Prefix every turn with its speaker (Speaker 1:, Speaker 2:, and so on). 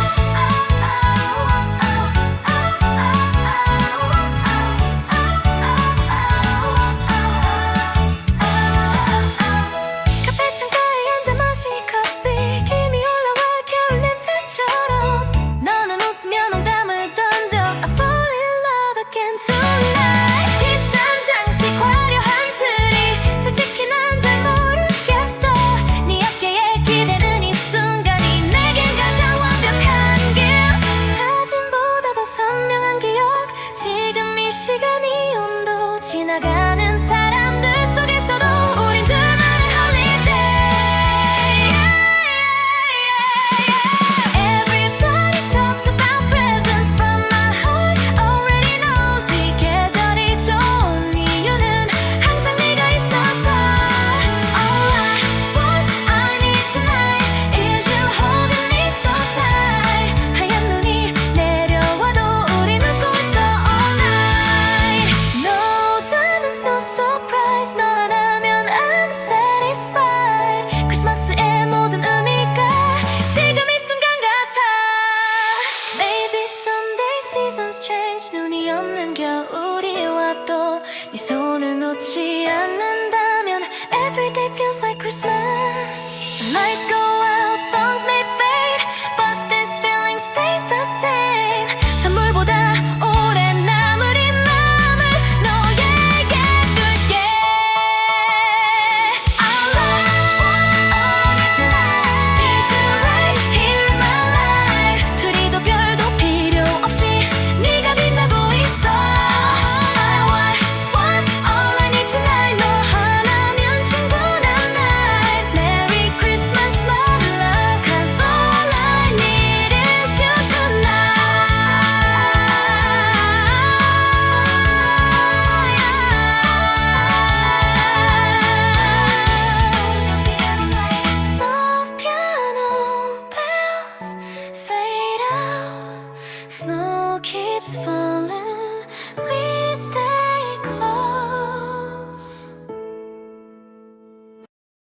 Speaker 1: oh. 없는 겨울이 와도 네 손을 놓지 않는다면 Every day feels like Christmas